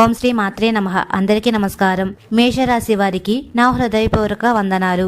ఓం శ్రీ మాత్రే నమ. అందరికీ నమస్కారం. మేషరాశి వారికి నా హృదయపూర్వక వందనాలు.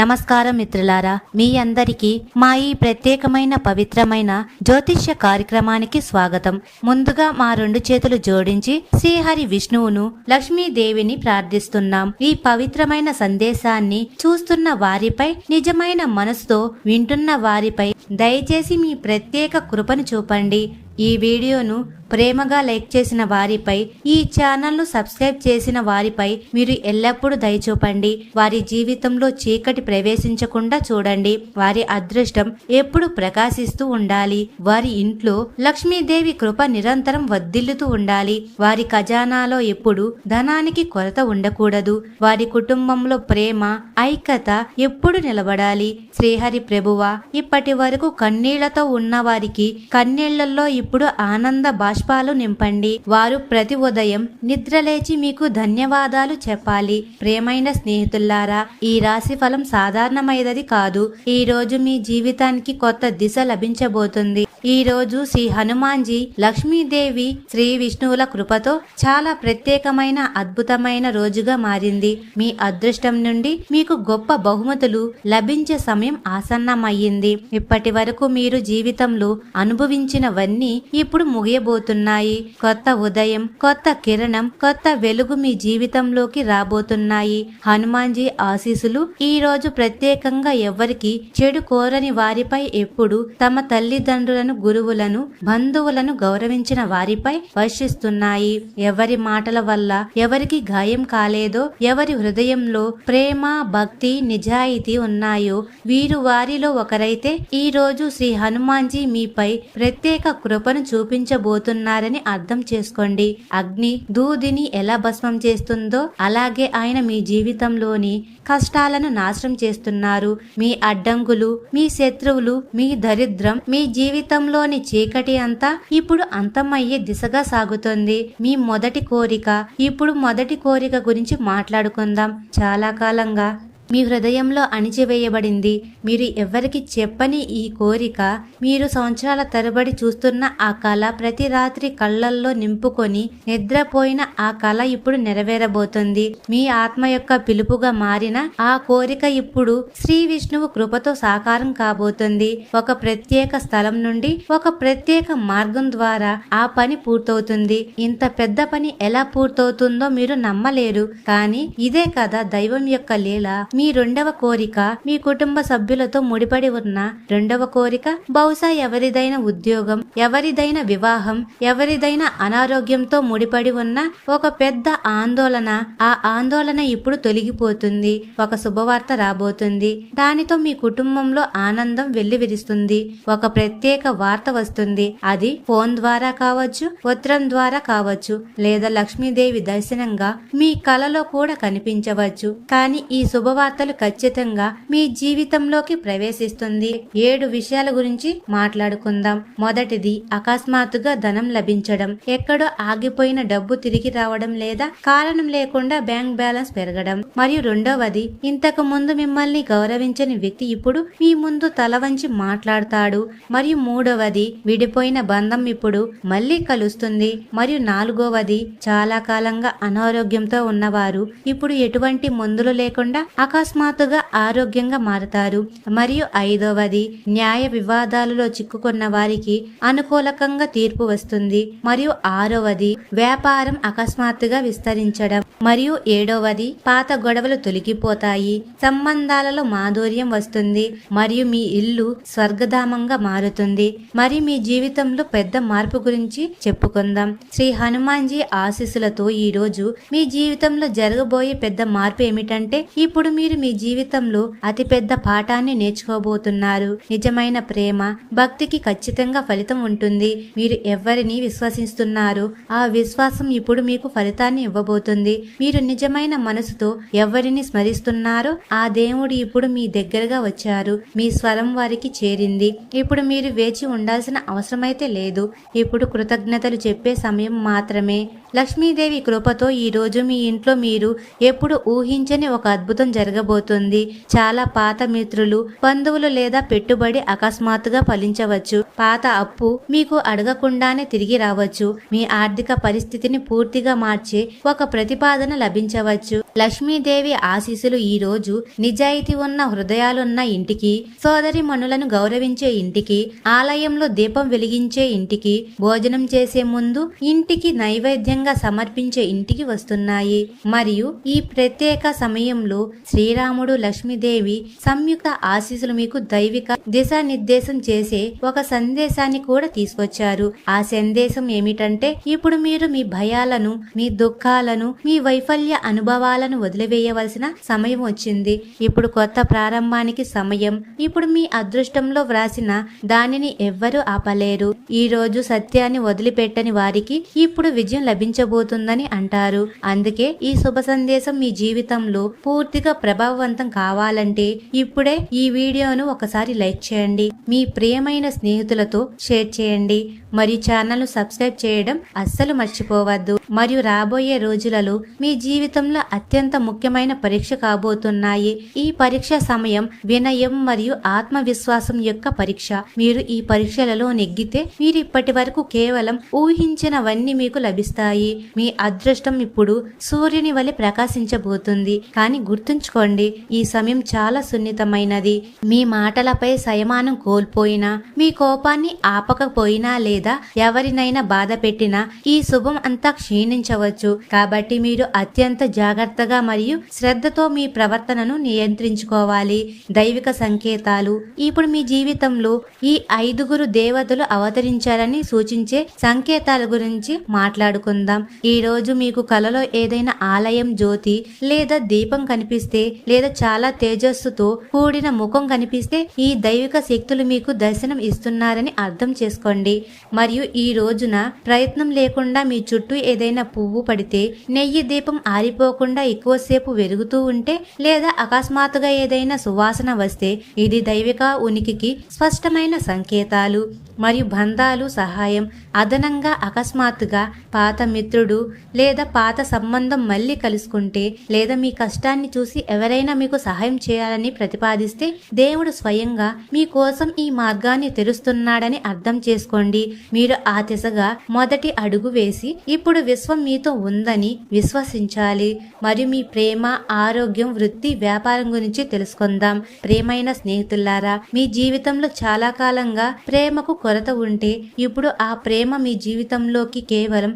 నమస్కారం మిత్రులారా మీ అందరికీ మా ఈ ప్రత్యేకమైన పవిత్రమైన జ్యోతిష్య కార్యక్రమానికి స్వాగతం. ముందుగా మా రెండు చేతులు జోడించి శ్రీహరి విష్ణువును లక్ష్మీదేవిని ప్రార్థిస్తున్నాం. ఈ పవిత్రమైన సందేశాన్ని చూస్తున్న వారిపై నిజమైన మనసుతో వింటున్న వారిపై దయచేసి మీ ప్రత్యేక కృపను చూపండి. ఈ వీడియోను ప్రేమగా లైక్ చేసిన వారిపై ఈ ఛానల్ను సబ్స్క్రైబ్ చేసిన వారిపై మీరు ఎల్లప్పుడూ దయచూపండి వారి జీవితంలో చీకటి ప్రవేశించకుండా చూడండి. వారి అదృష్టం ఎప్పుడు ప్రకాశిస్తూ ఉండాలి. వారి ఇంట్లో లక్ష్మీదేవి కృప నిరంతరం వర్ధిల్లుతూ ఉండాలి. వారి ఖజానాలో ఎప్పుడు ధనానికి కొరత ఉండకూడదు. వారి కుటుంబంలో ప్రేమ ఐక్యత ఎప్పుడు నిలబడాలి. శ్రీహరి ప్రభువ ఇప్పటి వరకు కన్నీళ్ళతో ఉన్న వారికి కన్నీళ్ళలో ఇప్పుడు ఆనంద బాష్పాలు నింపండి. వారు ప్రతి ఉదయం నిద్రలేచి మీకు ధన్యవాదాలు చెప్పాలి. ప్రేమైన స్నేహితుల్లారా ఈ రాశి ఫలం సాధారణమైనది కాదు. ఈ రోజు మీ జీవితానికి కొత్త దిశ లభించబోతుంది. ఈ రోజు శ్రీ హనుమాన్జీ లక్ష్మీదేవి శ్రీ విష్ణువుల కృపతో చాలా ప్రత్యేకమైన అద్భుతమైన రోజుగా మారింది. మీ అదృష్టం నుండి మీకు గొప్ప బహుమతులు లభించే సమయం ఆసన్నమయ్యింది. ఇప్పటి వరకు మీరు జీవితంలో అనుభవించినవన్నీ ఇప్పుడు ముగియబోతున్నాయి. కొత్త ఉదయం కొత్త కిరణం కొత్త వెలుగు మీ జీవితంలోకి రాబోతున్నాయి. హనుమాన్జీ ఆశీసులు ఈ రోజు ప్రత్యేకంగా ఎవరికి చెడు కోరని వారిపై ఎప్పుడు తమ తల్లిదండ్రులను గురువులను బంధువులను గౌరవించిన వారిపై వర్షిస్తున్నాయి. ఎవరి మాటల వల్ల ఎవరికి గాయం కాలేదో ఎవరి హృదయంలో ప్రేమ భక్తి నిజాయితీ ఉన్నాయో వీరు వారిలో ఒకరైతే ఈ రోజు శ్రీ హనుమాన్జీ మీపై ప్రత్యేక కృపను చూపించబోతున్నారని అర్థం చేసుకోండి. అగ్ని దూదిని ఎలా భస్మం చేస్తుందో అలాగే ఆయన మీ జీవితంలోని కష్టాలను నాశనం చేస్తున్నారు. మీ అడ్డంకులు మీ శత్రువులు మీ దరిద్రం మీ జీవితంలోని చీకటి అంతా ఇప్పుడు అంతమయ్యే దిశగా సాగుతుంది. మీ మొదటి కోరిక ఇప్పుడు మొదటి కోరిక గురించి మాట్లాడుకుందాం. చాలా కాలంగా మీ హృదయంలో అణిచివేయబడింది. మీరు ఎవరికి చెప్పని ఈ కోరిక మీరు సంవత్సరాల తరబడి చూస్తున్న ఆ కళ ప్రతి రాత్రి కళ్ళల్లో నింపుకొని నిద్రపోయిన ఆ కళ ఇప్పుడు నెరవేరబోతుంది. మీ ఆత్మ యొక్క పిలుపుగా మారిన ఆ కోరిక ఇప్పుడు శ్రీ విష్ణువు కృపతో సాకారం కాబోతుంది. ఒక ప్రత్యేక స్థలం నుండి ఒక ప్రత్యేక మార్గం ద్వారా ఆ పని పూర్తవుతుంది. ఇంత పెద్ద పని ఎలా పూర్తవుతుందో మీరు నమ్మలేరు. కానీ ఇదే కదా దైవం యొక్క లీల. మీ రెండవ కోరిక మీ కుటుంబ సభ్యులతో ముడిపడి ఉన్న రెండవ కోరిక? బహుశా ఎవరిదైన ఉద్యోగం ఎవరిదైన వివాహం ఎవరిదైనా అనారోగ్యంతో ముడిపడి ఉన్న ఒక పెద్ద ఆందోళన. ఆ ఆందోళన ఇప్పుడు తొలగిపోతుంది. ఒక శుభవార్త రాబోతుంది. దానితో మీ కుటుంబంలో ఆనందం వెల్లివిరుస్తుంది. ఒక ప్రత్యేక వార్త వస్తుంది. అది ఫోన్ ద్వారా కావచ్చు ఉత్తరం ద్వారా కావచ్చు లేదా లక్ష్మీదేవి దర్శనంగా మీ కలలో కూడా కనిపించవచ్చు. కానీ ఈ శుభవార్తలు ఖచ్చితంగా మీ జీవితంలోకి ప్రవేశిస్తుంది. ఏడు విషయాల గురించి మాట్లాడుకుందాం. మొదటిది అకస్మాత్తుగా ధనం లభించడం. ఎక్కడో ఆగిపోయిన డబ్బు తిరిగి రావడం లేదా కారణం లేకుండా బ్యాంక్ బ్యాలెన్స్ పెరగడం. మరియు రెండవది ఇంతకు ముందు మిమ్మల్ని గౌరవించని వ్యక్తి ఇప్పుడు మీ ముందు తల వంచి మాట్లాడతాడు. మరియు మూడవది విడిపోయిన బంధం ఇప్పుడు మళ్ళీ కలుస్తుంది. మరియు నాలుగవది చాలా కాలంగా అనారోగ్యంతో ఉన్నవారు ఇప్పుడు ఎటువంటి మందులు లేకుండా అకస్మాత్తుగా ఆరోగ్యంగా మారతారు. మరియు ఐదవది న్యాయ వివాదాలలో చిక్కుకున్న వారికి అనుకూలకంగా తీర్పు వస్తుంది. మరియు ఆరవది వ్యాపారం అకస్మాత్తుగా విస్తరించడం. మరియు ఏడవది పాత గొడవలు తొలగిపోతాయి. సంబంధాలలో మాధుర్యం వస్తుంది. మరియు మీ ఇల్లు స్వర్గధామంగా మారుతుంది. మరి మీ జీవితంలో పెద్ద మార్పు గురించి చెప్పుకుందాం. శ్రీ హనుమాన్జీ ఆశీస్సులతో ఈ రోజు మీ జీవితంలో జరగబోయే పెద్ద మార్పు ఏమిటంటే ఇప్పుడు మీరు మీరు మీ జీవితంలో అతిపెద్ద పాఠాన్ని నేర్చుకోబోతున్నారు. నిజమైన ప్రేమ భక్తికి ఖచ్చితంగా ఫలితం ఉంటుంది. మీరు ఎవరిని విశ్వసిస్తున్నారు. ఆ విశ్వాసం ఇప్పుడు మీకు ఫలితాన్ని ఇవ్వబోతుంది. మీరు నిజమైన మనసుతో ఎవరిని స్మరిస్తున్నారో ఆ దేవుడు ఇప్పుడు మీ దగ్గరగా వచ్చారు. మీ స్వరం వారికి చేరింది. ఇప్పుడు మీరు వేచి ఉండాల్సిన అవసరమైతే లేదు. ఇప్పుడు కృతజ్ఞతలు చెప్పే సమయం మాత్రమే. లక్ష్మీదేవి కృపతో ఈ రోజు మీ ఇంట్లో మీరు ఎప్పుడు ఊహించని ఒక అద్భుతం జరగబోతుంది. చాలా పాత మిత్రులు బంధువులు లేదా పెట్టుబడి అకస్మాత్తుగా ఫలించవచ్చు. పాత అప్పు మీకు అడగకుండానే తిరిగి రావచ్చు. మీ ఆర్థిక పరిస్థితిని పూర్తిగా మార్చే ఒక ప్రతిపాదన లభించవచ్చు. లక్ష్మీదేవి ఆశీస్సులు ఈరోజు నిజాయితీ ఉన్న హృదయాలున్న ఇంటికి సోదరి మనులను గౌరవించే ఇంటికి ఆలయంలో దీపం వెలిగించే ఇంటికి భోజనం చేసే ముందు ఇంటికి నైవేద్యంగా సమర్పించే ఇంటికి వస్తున్నాయి. మరియు ఈ ప్రత్యేక సమయంలో శ్రీరాముడు లక్ష్మీదేవి సంయుక్త ఆశీసులు మీకు దైవిక దిశానిర్దేశం చేసే ఒక సందేశాన్ని కూడా తీసుకొచ్చారు. ఆ సందేశం ఏమిటంటే ఇప్పుడు మీరు మీ భయాలను మీ దుఃఖాలను మీ వైఫల్య అనుభవాలను వదిలివేయవలసిన సమయం వచ్చింది. ఇప్పుడు కొత్త ప్రారంభానికి సమయం. ఇప్పుడు మీ అదృష్టంలో వ్రాసిన దానిని ఎవ్వరూ ఆపలేరు. ఈ రోజు సత్యాన్ని వదిలిపెట్టని వారికి ఇప్పుడు విజయం లభించబోతుందని అంటారు. అందుకే ఈ శుభ సందేశం మీ జీవితంలో పూర్తిగా ప్రభావవంతం కావాలంటే ఇప్పుడే ఈ వీడియోను ఒకసారి లైక్ చేయండి. మీ ప్రియమైన స్నేహితులతో షేర్ చేయండి. మరియు ఛానల్ను సబ్స్క్రైబ్ చేయడం అస్సలు మర్చిపోవద్దు. మరియు రాబోయే రోజులలో మీ జీవితంలో అత్యంత ముఖ్యమైన పరీక్ష కాబోతున్నాయి. ఈ పరీక్ష సమయం వినయం మరియు ఆత్మవిశ్వాసం యొక్క పరీక్ష. మీరు ఈ పరీక్షలలో నెగ్గితే మీరు ఇప్పటి వరకు కేవలం ఊహించినవన్నీ మీకు లభిస్తాయి. మీ అదృష్టం ఇప్పుడు సూర్యుని వలె ప్రకాశించబోతుంది. కానీ గుర్తుంచుకోండి ఈ సమయం చాలా సున్నితమైనది. మీ మాటలపై సయమానం కోల్పోయినా మీ కోపాన్ని ఆపకపోయినా లేదా ఎవరినైనా బాధ పెట్టినా ఈ శుభం అంతా క్షీణించవచ్చు. కాబట్టి మీరు అత్యంత జాగ్రత్తగా మరియు శ్రద్ధతో మీ ప్రవర్తనను నియంత్రించుకోవాలి. దైవిక సంకేతాలు. ఇప్పుడు మీ జీవితంలో ఈ ఐదుగురు దేవతలు అవతరించారని సూచించే సంకేతాల గురించి మాట్లాడుకుందాం. ఈ రోజు మీకు కలలో ఏదైనా ఆలయం జ్యోతి లేదా దీపం కనిపిస్తే లేదా చాలా తేజస్సుతో కూడిన ముఖం కనిపిస్తే ఈ దైవిక శక్తులు మీకు దర్శనం ఇస్తున్నారని అర్థం చేసుకోండి. మరియు ఈ రోజున ప్రయత్నం లేకుండా మీ చుట్టూ ఏదైనా పువ్వు పడితే నెయ్యి దీపం ఆరిపోకుండా ఎక్కువసేపు వెలుగుతూ ఉంటే లేదా అకస్మాత్తుగా ఏదైనా సువాసన వస్తే ఇది దైవిక ఉనికికి స్పష్టమైన సంకేతాలు. మరియు బంధాలు సహాయం అదనంగా అకస్మాత్తుగా పాత మిత్రుడు లేదా పాత సంబంధం మళ్ళీ కలుసుకుంటే లేదా మీ కష్టాన్ని చూసి ఎవరైనా మీకు సహాయం చేయాలని ప్రతిపాదిస్తే దేవుడు స్వయంగా మీ కోసం ఈ మార్గాన్ని తెరుస్తున్నాడని అర్థం చేసుకోండి. మీరు ఆ దిశగా మొదటి అడుగు వేసి ఇప్పుడు విశ్వం మీతో ఉందని విశ్వసించాలి. మరియు మీ ప్రేమ ఆరోగ్యం వృత్తి వ్యాపారం గురించి తెలుసుకుందాం. ప్రేమైన స్నేహితులారా మీ జీవితంలో చాలా కాలంగా ప్రేమకు కొరత ఉంటే ఇప్పుడు ఆ ప్రేమ మీ జీవితంలోకి కేవలం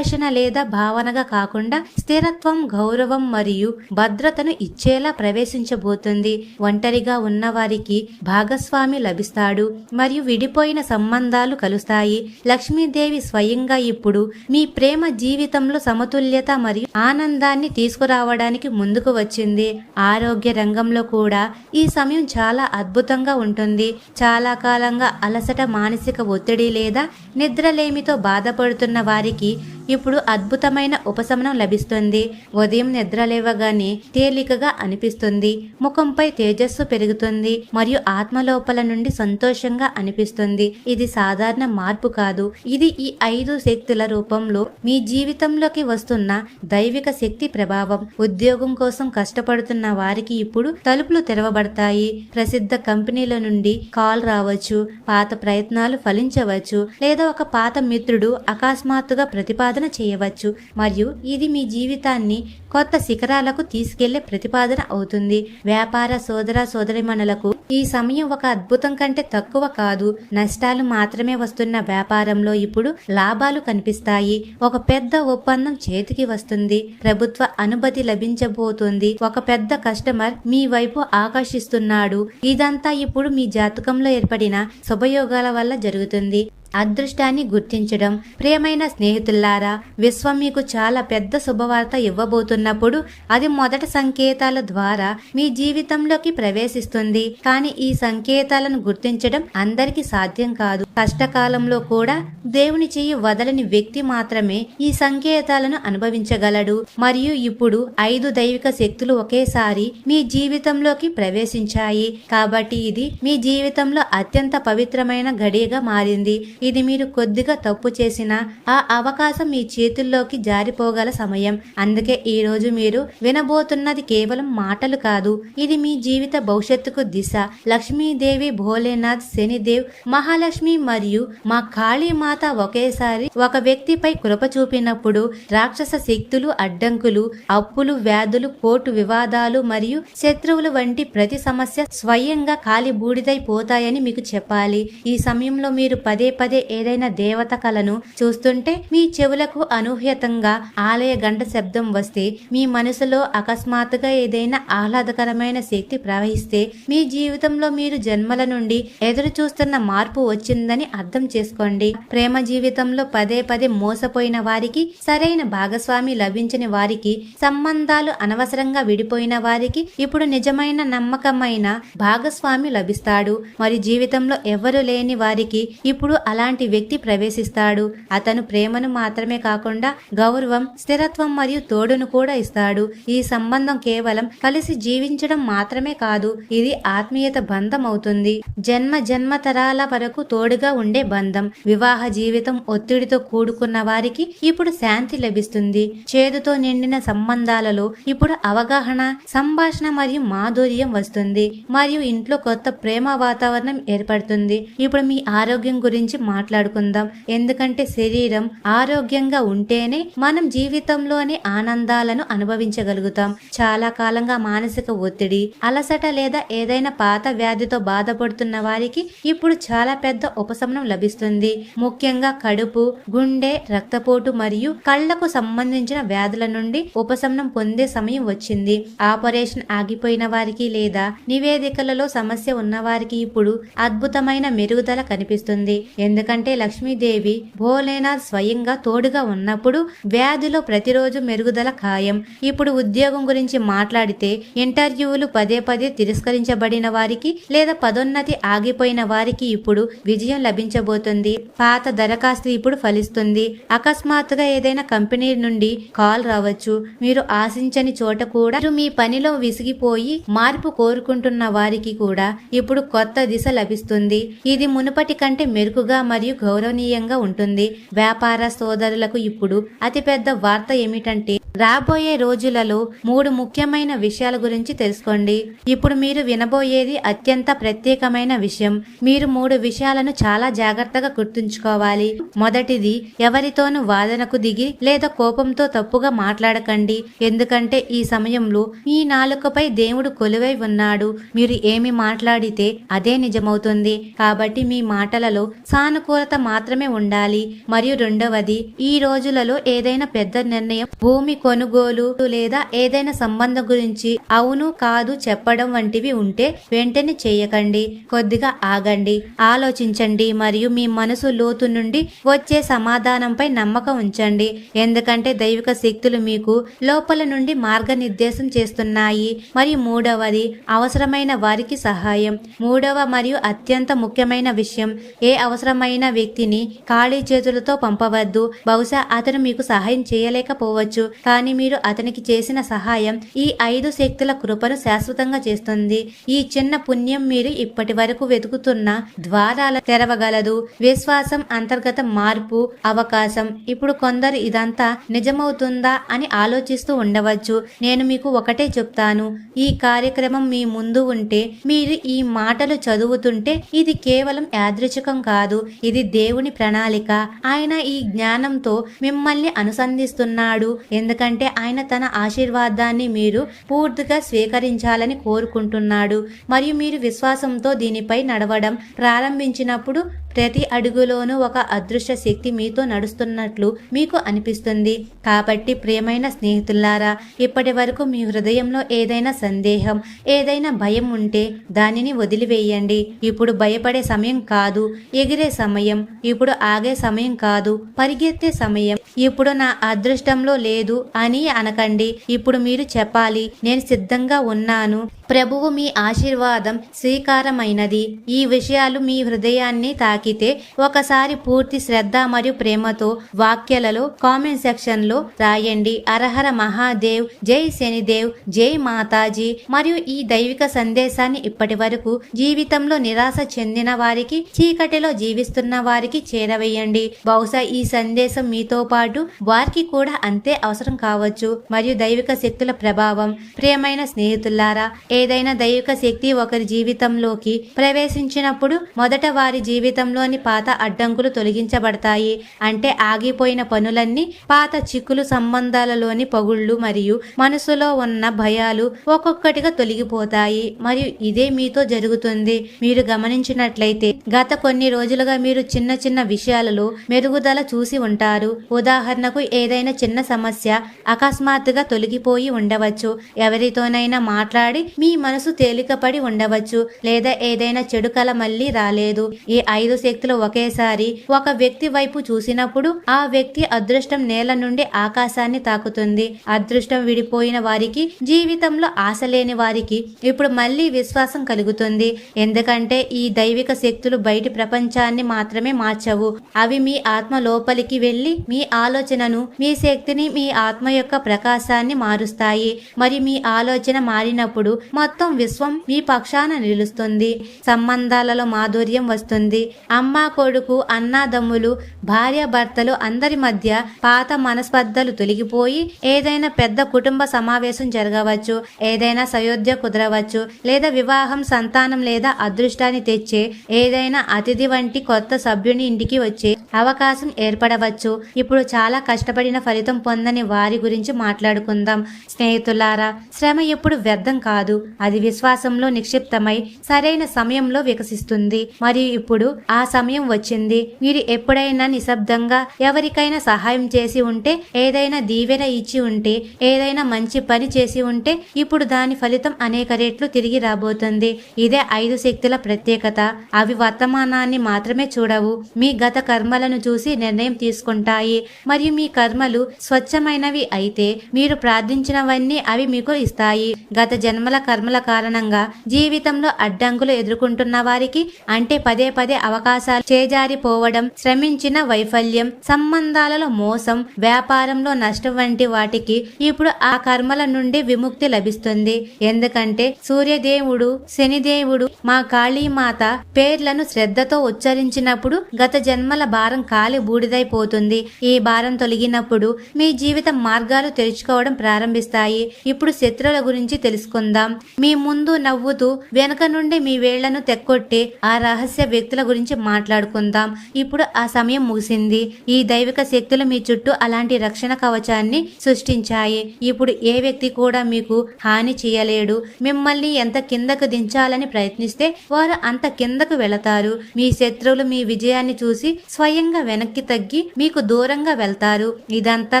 ఆకర్షణ లేదా భావనగా కాకుండా స్థిరత్వం గౌరవం మరియు భద్రతను ఇచ్చేలా ప్రవేశించబోతుంది. ఒంటరిగా ఉన్నవారికి భాగస్వామి లభిస్తాడు మరియు విడిపోయిన సంబంధాలు కలుస్తాయి. లక్ష్మీదేవి స్వయంగా ఇప్పుడు మీ ప్రేమ జీవితంలో సమతుల్యత మరియు ఆనందాన్ని తీసుకురావడానికి ముందుకు వచ్చింది. ఆరోగ్య రంగంలో కూడా ఈ సమయం చాలా అద్భుతంగా ఉంటుంది. చాలా కాలంగా అలసట మానసిక ఒత్తిడి లేదా నిద్రలేమితో బాధపడుతున్న వారికి ఇప్పుడు అద్భుతమైన ఉపశమనం లభిస్తుంది. ఉదయం నిద్ర లేవగానే తేలికగా అనిపిస్తుంది. ముఖంపై తేజస్సు పెరుగుతుంది మరియు ఆత్మలోపల నుండి సంతోషంగా అనిపిస్తుంది. ఇది సాధారణ మార్పు కాదు. ఇది ఈ ఐదు శక్తుల రూపంలో మీ జీవితంలోకి వస్తున్న దైవిక శక్తి ప్రభావం. ఉద్యోగం కోసం కష్టపడుతున్న వారికి ఇప్పుడు తలుపులు తెరవబడతాయి. ప్రసిద్ధ కంపెనీల నుండి కాల్ రావచ్చు పాత ప్రయత్నాలు ఫలించవచ్చు లేదా ఒక పాత మిత్రుడు అకస్మాత్తుగా ప్రతిపాదన చేయవచ్చు. మరియు ఇది మీ జీవితాన్ని కొత్త శిఖరాలకు తీసుకెళ్ళే ప్రతిపాదన అవుతుంది. వ్యాపార సోదర సోదరిమణులకు ఈ సమయం ఒక అద్భుతం కంటే తక్కువ కాదు. నష్టాలు మాత్రమే వస్తున్న వ్యాపారంలో ఇప్పుడు లాభాలు కనిపిస్తాయి. ఒక పెద్ద ఒప్పందం చేతికి వస్తుంది. ప్రభుత్వ అనుమతి లభించబోతుంది. ఒక పెద్ద కస్టమర్ మీ వైపు ఆకర్షిస్తున్నాడు. ఇదంతా ఇప్పుడు మీ జాతకంలో ఏర్పడిన శుభయోగాల వల్ల జరుగుతుంది. అదృష్టాన్ని గుర్తించడం ప్రియమైన స్నేహితుల్లారా విశ్వం మీకు చాలా పెద్ద శుభవార్త ఇవ్వబోతున్నప్పుడు అది మొదటి సంకేతాల ద్వారా మీ జీవితంలోకి ప్రవేశిస్తుంది. కానీ ఈ సంకేతాలను గుర్తించడం అందరికీ సాధ్యం కాదు. కష్టకాలంలో కూడా దేవుని చెయ్యి వదలని వ్యక్తి మాత్రమే ఈ సంకేతాలను అనుభవించగలడు. మరియు ఇప్పుడు ఐదు దైవిక శక్తులు ఒకేసారి మీ జీవితంలోకి ప్రవేశించాయి. కాబట్టి ఇది మీ జీవితంలో అత్యంత పవిత్రమైన గడియగా మారింది. ఇది మీరు కొద్దిగా తప్పు చేసినా ఆ అవకాశం మీ చేతుల్లోకి జారిపోగల సమయం. అందుకే ఈ రోజు మీరు వినబోతున్నది కేవలం మాటలు కాదు. ఇది మీ జీవిత భవిష్యత్తుకు దిశ. లక్ష్మీదేవి భోలేనాథ్ శనిదేవ్ మహాలక్ష్మి మరియు మా కాళీమాత ఒకేసారి ఒక వ్యక్తిపై కృప చూపినప్పుడు రాక్షస శక్తులు అడ్డంకులు అప్పులు వ్యాధులు కోర్టు వివాదాలు మరియు శత్రువులు వంటి ప్రతి సమస్య స్వయంగా కాలి బూడిదైపోతాయని మీకు చెప్పాలి. ఈ సమయంలో మీరు పదే పదే ఏదైనా దేవత కలను చూస్తుంటే మీ చెవులకు అనూహ్యతంగా ఆలయ గంట శబ్దం వస్తే మీ మనసులో అకస్మాత్తుగా ఏదైనా ఆహ్లాదకరమైన శక్తి ప్రవహిస్తే మీ జీవితంలో మీరు జన్మల నుండి ఎదురు చూస్తున్న మార్పు వచ్చిందని అర్థం చేసుకోండి. ప్రేమ జీవితంలో పదే పదే మోసపోయిన వారికి సరైన భాగస్వామి లభించని వారికి సంబంధాలు అనవసరంగా విడిపోయిన వారికి ఇప్పుడు నిజమైన నమ్మకమైన భాగస్వామి లభిస్తాడు. మరి జీవితంలో ఎవరు లేని వారికి ఇప్పుడు అలాంటి వ్యక్తి ప్రవేశిస్తాడు. అతను ప్రేమను మాత్రమే కాకుండా గౌరవం స్థిరత్వం మరియు తోడును కూడా ఇస్తాడు. ఈ సంబంధం కేవలం కలిసి జీవించడం మాత్రమే కాదు ఇది ఆత్మీయత బంధం అవుతుంది జన్మ జన్మ తరాల వరకు తోడుగా ఉండే బంధం. వివాహ జీవితం ఒత్తిడితో కూడుకున్న వారికి ఇప్పుడు శాంతి లభిస్తుంది. చేదుతో నిండిన సంబంధాలలో ఇప్పుడు అవగాహన సంభాషణ మరియు మాధుర్యం వస్తుంది. మరియు ఇంట్లో కొత్త ప్రేమ వాతావరణం ఏర్పడుతుంది. ఇప్పుడు మీ ఆరోగ్యం గురించి మాట్లాడుకుందాం. ఎందుకంటే శరీరం ఆరోగ్యంగా ఉంటేనే మనం జీవితంలోని ఆనందాలను అనుభవించగలుగుతాం. చాలా కాలంగా మానసిక ఒత్తిడి అలసట లేదా ఏదైనా పాత వ్యాధితో బాధపడుతున్న వారికి ఇప్పుడు చాలా పెద్ద ఉపశమనం లభిస్తుంది. ముఖ్యంగా కడుపు గుండె రక్తపోటు మరియు కళ్ళకు సంబంధించిన వ్యాధుల నుండి ఉపశమనం పొందే సమయం వచ్చింది. ఆపరేషన్ ఆగిపోయిన వారికి లేదా నివేదికలలో సమస్య ఉన్న వారికి ఇప్పుడు అద్భుతమైన మెరుగుదల కనిపిస్తుంది. ఎందుకంటే ఎందుకంటే లక్ష్మీదేవి భోలేనాథ్ స్వయంగా తోడుగా ఉన్నప్పుడు వ్యాధిలో ప్రతిరోజు మెరుగుదల ఖాయం. ఇప్పుడు ఉద్యోగం గురించి మాట్లాడితే ఇంటర్వ్యూలు పదే పదే తిరస్కరించబడిన వారికి లేదా పదోన్నతి ఆగిపోయిన వారికి ఇప్పుడు విజయం లభించబోతుంది. పాత దరఖాస్తు ఇప్పుడు ఫలిస్తుంది. అకస్మాత్తుగా ఏదైనా కంపెనీ నుండి కాల్ రావచ్చు. మీరు ఆశించని చోట కూడా మీరు మీ పనిలో విసిగిపోయి మార్పు కోరుకుంటున్న వారికి కూడా ఇప్పుడు కొత్త దిశ లభిస్తుంది. ఇది మునుపటి కంటే మెరుకుగా మరియు గౌరవనీయంగా ఉంటుంది. వ్యాపార సోదరులకు ఇప్పుడు అతిపెద్ద వార్త ఏమిటంటే రాబోయే రోజులలో మూడు ముఖ్యమైన విషయాల గురించి తెలుసుకోండి. ఇప్పుడు మీరు వినబోయేది అత్యంత ప్రత్యేకమైన విషయం. మీరు మూడు విషయాలను చాలా జాగ్రత్తగా గుర్తుంచుకోవాలి. మొదటిది ఎవరితోనూ వాదనకు దిగి లేదా కోపంతో తప్పుగా మాట్లాడకండి. ఎందుకంటే ఈ సమయంలో మీ నాలుకపై దేవుడు కొలువై ఉన్నాడు. మీరు ఏమి మాట్లాడితే అదే నిజమవుతుంది. కాబట్టి మీ మాటలలో సా సానుకూలత మాత్రమే ఉండాలి. మరియు రెండవది ఈ రోజులలో ఏదైనా పెద్ద నిర్ణయం భూమి కొనుగోలు లేదా ఏదైనా సంబంధం గురించి అవును కాదు చెప్పడం వంటివి ఉంటే వెంటనే చేయకండి. కొద్దిగా ఆగండి ఆలోచించండి మరియు మీ మనసు లోతు నుండి వచ్చే సమాధానంపై నమ్మకం ఉంచండి. ఎందుకంటే దైవిక శక్తులు మీకు లోపల నుండి మార్గనిర్దేశం చేస్తున్నాయి. మరియు మూడవది అవసరమైన వారికి సహాయం. మూడవ మరియు అత్యంత ముఖ్యమైన విషయం ఏ అవసరం అవసరమైన వ్యక్తిని ఖాళీ చేతులతో పంపవద్దు. బహుశా అతను మీకు సహాయం చేయలేకపోవచ్చు. కానీ మీరు అతనికి చేసిన సహాయం ఈ ఐదు శక్తుల కృపను శాశ్వతంగా చేస్తుంది. ఈ చిన్న పుణ్యం మీరు ఇప్పటి వరకు వెతుకుతున్న ద్వారాల తెరవగలదు. విశ్వాసం అంతర్గత మార్పు అవకాశం. ఇప్పుడు కొందరు ఇదంతా నిజమవుతుందా అని ఆలోచిస్తూ ఉండవచ్చు. నేను మీకు ఒకటే చెప్తాను. ఈ కార్యక్రమం మీ ముందు ఉంటే మీరు ఈ మాటలు చదువుతుంటే ఇది కేవలం యాదృచ్ఛికం కాదు. ఇది దేవుని ప్రణాళిక. ఆయన ఈ జ్ఞానంతో మిమ్మల్ని అనుసంధిస్తున్నాడు. ఎందుకంటే ఆయన తన ఆశీర్వాదాన్ని మీరు పూర్తిగా స్వీకరించాలని కోరుకుంటున్నాడు. మరియు మీరు విశ్వాసంతో దీనిపై నడవడం ప్రారంభించినప్పుడు ప్రతి అడుగులోనూ ఒక అదృశ్య శక్తి మీతో నడుస్తున్నట్లు మీకు అనిపిస్తుంది. కాబట్టి ప్రియమైన స్నేహితులారా ఇప్పటి వరకు మీ హృదయంలో ఏదైనా సందేహం ఏదైనా భయం ఉంటే దానిని వదిలివేయండి. ఇప్పుడు భయపడే సమయం కాదు. ఎగిరే సమయం. ఇప్పుడు ఆగే సమయం కాదు. పరిగెత్తే సమయం. ఇప్పుడు నా అదృష్టంలో లేదు అని అనకండి. ఇప్పుడు మీరు చెప్పాలి. నేను సిద్ధంగా ఉన్నాను. ప్రభువు మీ ఆశీర్వాదం స్వీకారమైనది. ఈ విషయాలు మీ హృదయాన్ని తాకితే ఒకసారి పూర్తి శ్రద్ధ మరియు ప్రేమతో వాక్యలలో కామెంట్ సెక్షన్లో రాయండి. అరహర మహాదేవ్ జై శనిదేవ్ జై మాతాజీ మరియు ఈ దైవిక సందేశాన్ని ఇప్పటి వరకు జీవితంలో నిరాశ చెందిన వారికి చీకటిలో జీవిస్తున్న వారికి చేరవేయండి. బహుశా ఈ సందేశం మీతో పాటు వారికి కూడా అంతే అవసరం కావచ్చు. మరియు దైవిక శక్తుల ప్రభావం ప్రియమైన స్నేహితులారా ఏదైనా దైవిక శక్తి ఒకరి జీవితంలోకి ప్రవేశించినప్పుడు మొదట వారి జీవితంలోని పాత అడ్డంకులు తొలగించబడతాయి. అంటే ఆగిపోయిన పనులన్నీ పాత చిక్కులు సంబంధాలలోని పగుళ్ళు మరియు మనసులో ఉన్న భయాలు ఒక్కొక్కటిగా తొలగిపోతాయి. మరియు ఇదే మీతో జరుగుతుంది. మీరు గమనించినట్లయితే గత కొన్ని రోజులుగా మీరు చిన్న చిన్న విషయాలలో మెరుగుదల చూసి ఉంటారు. ఉదాహరణకు ఏదైనా చిన్న సమస్య అకస్మాత్తుగా తొలగిపోయి ఉండవచ్చు. ఎవరితోనైనా మాట్లాడి మీ మనసు తేలికపడి ఉండవచ్చు లేదా ఏదైనా చెడు కల మళ్ళీ రాలేదు. ఈ ఐదు శక్తులు ఒకేసారి ఒక వ్యక్తి వైపు చూసినప్పుడు ఆ వ్యక్తి అదృష్టం నేల నుండి ఆకాశాన్ని తాకుతుంది. అదృష్టం విడిపోయిన వారికి జీవితంలో ఆశ లేని వారికి ఇప్పుడు మళ్ళీ విశ్వాసం కలుగుతుంది. ఎందుకంటే ఈ దైవిక శక్తులు బయటి ప్రపంచాన్ని మాత్రమే మార్చవు. అవి మీ ఆత్మ లోపలికి వెళ్ళి మీ ఆలోచనను మీ శక్తిని మీ ఆత్మ యొక్క ప్రకాశాన్ని మారుస్తాయి. మరి మీ ఆలోచన మారినప్పుడు మొత్తం విశ్వం మీ పక్షాన నిలుస్తుంది. సంబంధాలలో మాధుర్యం వస్తుంది. అమ్మ కొడుకు అన్నాదమ్ములు భార్య భర్తలు అందరి మధ్య పాత మనస్పర్ధలు తొలగిపోయి ఏదైనా పెద్ద కుటుంబ సమావేశం జరగవచ్చు ఏదైనా సయోధ్య కుదరవచ్చు లేదా వివాహం సంతానం లేదా అదృష్టాన్ని తెచ్చే ఏదైనా అతిథి వంటి కొత్త సభ్యుని ఇంటికి వచ్చే అవకాశం ఏర్పడవచ్చు. ఇప్పుడు చాలా కష్టపడిన ఫలితం పొందని వారి గురించి మాట్లాడుకుందాం. స్నేహితులారా శ్రమ ఎప్పుడు వ్యర్థం కాదు. అది విశ్వాసంలో నిక్షిప్తమై సరైన సమయంలో వికసిస్తుంది. మరియు ఇప్పుడు ఆ సమయం వచ్చింది. మీరు ఎప్పుడైనా నిశ్శబ్దంగా ఎవరికైనా సహాయం చేసి ఉంటే ఏదైనా దీవెన ఇచ్చి ఉంటే ఏదైనా మంచి పని చేసి ఉంటే ఇప్పుడు దాని ఫలితం అనేక రెట్లు తిరిగి రాబోతుంది. ఇదే ఐదు శక్తుల ప్రత్యేకత. అవి వర్తమానాన్ని మాత్రమే చూడవు. మీ గత కర్మలను చూసి నిర్ణయం తీసుకుంటాయి. మరియు మీ కర్మలు స్వచ్ఛమైనవి అయితే మీరు ప్రార్థించినవన్నీ అవి మీకు ఇస్తాయి. గత జన్మల కర్మల కారణంగా జీవితంలో అడ్డంకులు ఎదుర్కొంటున్న వారికి అంటే పదే పదే అవకాశాలు చేజారిపోవడం శ్రమించిన వైఫల్యం సంబంధాలలో మోసం వ్యాపారంలో నష్టం వంటి వాటికి ఇప్పుడు ఆ కర్మల నుండి విముక్తి లభిస్తుంది. ఎందుకంటే సూర్యదేవుడు శనిదేవుడు మా కాళీమాత పేర్లను శ్రద్ధతో ఉచ్చరించినప్పుడు గత జన్మల భారం కాలి బూడిదైపోతుంది. ఈ భారం తొలగినప్పుడు మీ జీవిత మార్గాలు తెరుచుకోవడం ప్రారంభిస్తాయి. ఇప్పుడు శత్రువుల గురించి తెలుసుకుందాం. మీ ముందు నవ్వుతూ వెనక నుండి మీ వేళ్ళను తెక్కొట్టి ఆ రహస్య వ్యక్తుల గురించి మాట్లాడుకుందాం. ఇప్పుడు ఆ సమయం ముగిసింది. ఈ దైవిక శక్తులు మీ చుట్టూ అలాంటి రక్షణ కవచాన్ని సృష్టించాయి. ఇప్పుడు ఏ వ్యక్తి కూడా మీకు హాని చేయలేడు. మిమ్మల్ని ఎంత కిందకు దించాలని ప్రయత్నిస్తే వారు అంత కిందకు వెళతారు. మీ శత్రువులు మీ విజయాన్ని చూసి స్వయంగా వెనక్కి తగ్గి మీకు దూరంగా వెళ్తారు. ఇదంతా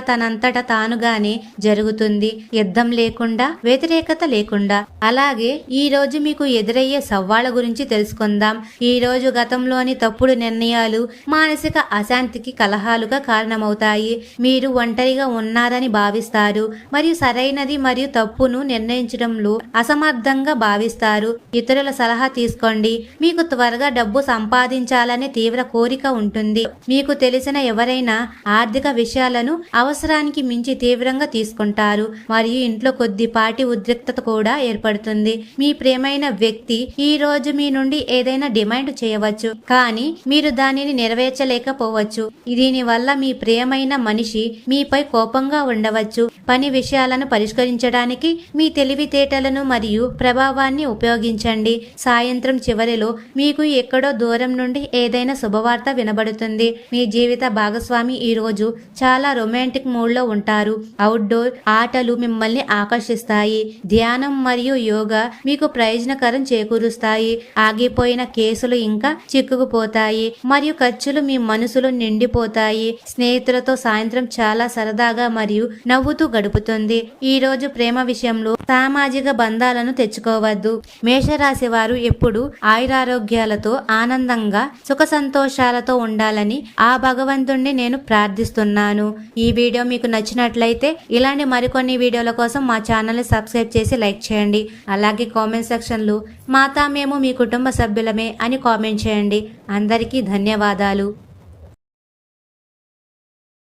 తనంతట తానుగానే జరుగుతుంది. యుద్ధం లేకుండా వ్యతిరేకత లేకుండా. అలాగే ఈ రోజు మీకు ఎదురయ్యే సవాళ్ళ గురించి తెలుసుకుందాం. ఈ రోజు గతంలోని తప్పుడు నిర్ణయాలు మానసిక అశాంతికి కలహాలుగా కారణమవుతాయి. మీరు ఒంటరిగా ఉన్నారని భావిస్తారు. మరియు సరైనది మరియు తప్పును నిర్ణయించడంలో అసమర్థంగా భావిస్తారు. ఇతరుల సలహా తీసుకోండి. మీకు త్వరగా డబ్బు సంపాదించాలనే తీవ్ర కోరిక ఉంటుంది. మీకు తెలిసిన ఎవరైనా ఆర్థిక విషయాలను అవసరానికి మించి తీవ్రంగా తీసుకుంటారు. మరియు ఇంట్లో కొద్దిపాటి ఉద్రిక్తత కూడా ఏర్పడుతుంది. మీ ప్రియమైన వ్యక్తి ఈ రోజు మీ నుండి ఏదైనా డిమాండ్ చేయవచ్చు. కానీ మీరు దానిని నెరవేర్చలేకపోవచ్చు. దీని వల్ల మీ ప్రియమైన మనిషి మీపై కోపంగా ఉండవచ్చు. పని విషయాలను పరిష్కరించడానికి మీ తెలివితేటలను మరియు ప్రభావాన్ని ఉపయోగించండి. సాయంత్రం చివరిలో మీకు ఎక్కడో దూరం నుండి ఏదైనా శుభవార్త వినబడుతుంది. మీ జీవిత భాగస్వామి ఈ రోజు చాలా రొమాంటిక్ మూడ్లో ఉంటారు. అవుట్డోర్ ఆటలు మిమ్మల్ని ఆకర్షిస్తాయి. ధ్యానం మరియు యోగా మీకు ప్రయోజనకరం చేకూరుస్తాయి. ఆగిపోయిన కేసులు ఇంకా చిక్కుకుపోతాయి. మరియు ఖర్చులు మీ మనసులో నిండిపోతాయి. స్నేహితులతో సాయంత్రం చాలా సరదాగా మరియు నవ్వుతూ గడుపుతుంది. ఈ రోజు ప్రేమ విషయంలో సామాజిక బంధాలను తెచ్చుకోవద్దు. మేషరాశి వారు ఎప్పుడు ఆయురారోగ్యాలతో ఆనందంగా సుఖ సంతోషాలతో ఉండాలని ఆ భగవంతుణ్ణి నేను ప్రార్థిస్తున్నాను. ఈ వీడియో మీకు నచ్చినట్లయితే ఇలాంటి మరికొన్ని వీడియోల కోసం మా ఛానల్ని సబ్స్క్రైబ్ చేసి లైక్ చేయండి. చేయండి అలాగే కామెంట్ సెక్షన్లో మాతా మేము మీ కుటుంబ సభ్యులమే అని కామెంట్ చేయండి. అందరికీ ధన్యవాదాలు.